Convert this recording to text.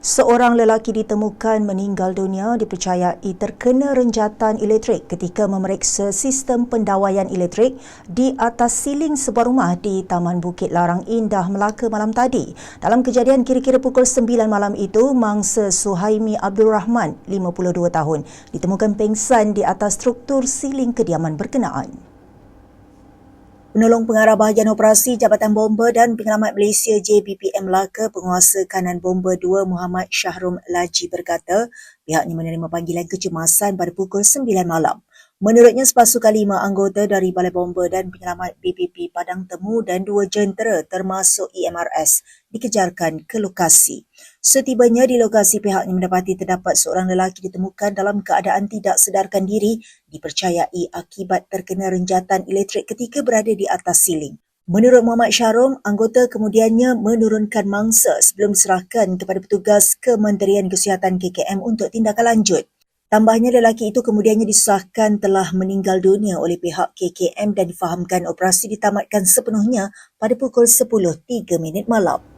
Seorang lelaki ditemukan meninggal dunia dipercayai terkena renjatan elektrik ketika memeriksa sistem pendawaian elektrik di atas siling sebuah rumah di Taman Bukit Larang Indah Melaka malam tadi. Dalam kejadian kira-kira pukul 9 malam itu, mangsa Suhaimi Abdul Rahman, 52 tahun, ditemukan pengsan di atas struktur siling kediaman berkenaan. Penolong Pengarah Bahagian Operasi Jabatan Bomba dan Penyelamat Malaysia JBPM Melaka Penguasa Kanan Bomba 2 Muhammad Syahrum Laji berkata pihaknya menerima panggilan kecemasan pada pukul 9 malam. Menurutnya sepasukan lima anggota dari Balai Bomba dan Penyelamat BPP Padang Temu dan dua jentera termasuk EMRS dikejarkan ke lokasi. Setibanya di lokasi pihaknya mendapati terdapat seorang lelaki ditemukan dalam keadaan tidak sedarkan diri dipercayai akibat terkena renjatan elektrik ketika berada di atas siling. Menurut Muhammad Syarom, anggota kemudiannya menurunkan mangsa sebelum diserahkan kepada petugas Kementerian Kesihatan KKM untuk tindakan lanjut. Tambahnya lelaki itu kemudiannya disahkan telah meninggal dunia oleh pihak KKM dan difahamkan operasi ditamatkan sepenuhnya pada pukul 10.03 minit malam.